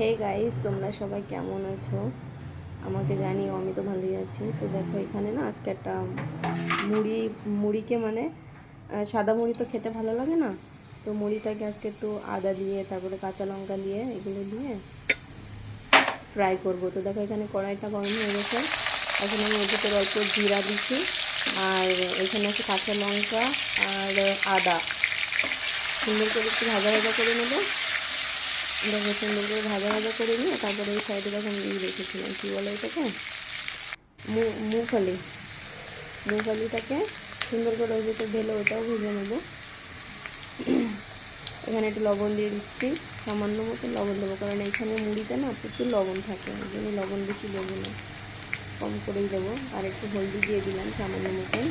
Hey guys, তোমরা সবাই কেমন আছো? আমাকে জানিও, আমি তো ভালোই আছি। তো দেখো, এখানে না আজকে একটা মুড়ি, মুড়িকে মানে সাদা মুড়ি তো খেতে ভালো লাগে না? তো মুড়িটাকে আজকে একটু আদা দিয়ে, তারপরে কাঁচা লঙ্কা দিয়ে, এগুলো দিয়ে ফ্রাই করব। তো দেখো, এখানে কড়াইটা গরম হয়ে গেছে। এখন আমি ভিতরে অল্প জিরা দিচ্ছি। আর এখানে আছে কাঁচা লঙ্কা আর আদা। সুন্দর করে একটু ভাজা ভাজা করে নেব। দেখো সুন্দর করে ভাজা ভাজা করে নিয়ে তারপরে এই সাইডে যখন ই রেখেছিলাম। কী বলে এটাকে? মু- মুগফলি মুগফলিটাকে সুন্দর করে ওই ভিতরে ঢেলে ওটাও ভেজে নেব। এখানে একটু লবণ দিয়ে দিচ্ছি। সামান্য মতো লবণ দেবো, কারণ এখানে মুড়িতে না প্রচুর লবণ থাকে ওই জন্য লবণ বেশি দেবো না। কম করেই দেবো। আর একটু হলদি দিয়ে দিলাম সামান্য মতন।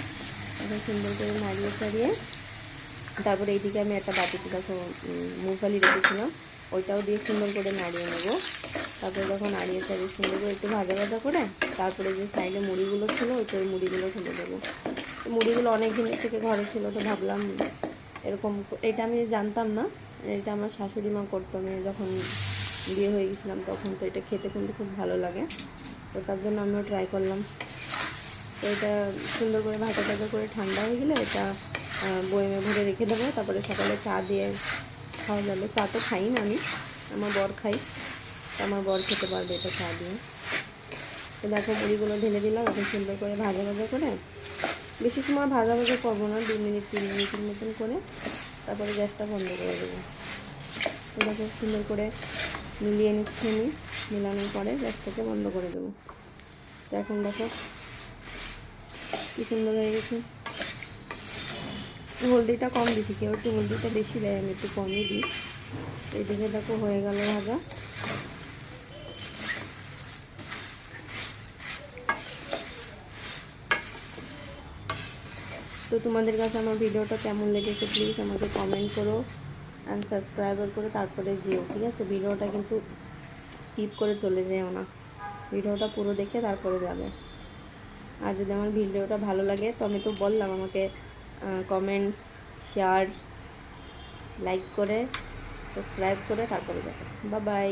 এখন সুন্দর করে নাড়িয়ে চাড়িয়ে তারপরে এইদিকে আমি একটা বাটিতে দেখো মুগফালি রেখেছিলাম। ওইটাও দিয়ে সুন্দর করে নাড়িয়ে নেব। তারপরে যখন নাড়িয়ে চাড়িয়ে সুন্দর করে একটু ভাজা ভাজা করে, তারপরে যে সাইডে মুড়িগুলো ছিল ওইটা ওই মুড়িগুলো ফেলে দেবো। মুড়িগুলো অনেক দিনের থেকে ঘরে ছিল, তো ভাবলাম এরকম এটা আমি জানতাম না, এটা আমার শাশুড়ি মা করতো। আমি যখন বিয়ে হয়ে গেছিলাম, তখন তো এটা খেতে কিন্তু খুব ভালো লাগে। তো তার জন্য আমিও ট্রাই করলাম। তো এটা সুন্দর করে ভাজা ভাজা করে ঠান্ডা হয়ে গেলে এটা বয়েমে ভরে রেখে দেবো। তারপরে সকালে চা দিয়ে খাওয়া যাবে। চা তো খাই না আমি, আমার বর খাই আমার বর খেতে পারবে এটা চা দিয়ে। তো দেখো মুড়িগুলো ঢেলে দিলাম এখন সুন্দর করে ভাজা ভাজা করে। বেশি সময় ভাজা ভাজা করব না, দু মিনিট, তিন মিনিটের মতন করে। তারপরে গ্যাসটা বন্ধ করে দেবো। দেখো সুন্দর করে মিলিয়ে নিচ্ছি আমি, মেলানোর পরে গ্যাসটাকে বন্ধ করে দেবো। তো এখন দেখো, কি সুন্দর হয়ে গেছে। হলদিটা কম দিছি, কেউ একটু হলদিটা বেশি দেয়, আমি একটু কমই দিই। এইদিকে দেখো হয়ে গেল ভাজা। তো তোমাদের কাছে আমার ভিডিওটা কেমন লেগেছে প্লিজ আমাকে কমেন্ট করো অ্যান্ড সাবস্ক্রাইবার করে, তারপরে যেও, ঠিক আছে? ভিডিওটা কিন্তু স্কিপ করে চলে যেও না। ভিডিওটা পুরো দেখে তারপরে যাবে। আর যদি আমার ভিডিওটা ভালো লাগে, তো আমি তো বললাম আমাকে কমেন্ট শেয়ার লাইক করে সাবস্ক্রাইব করে তারপরে দেখো। বা বাই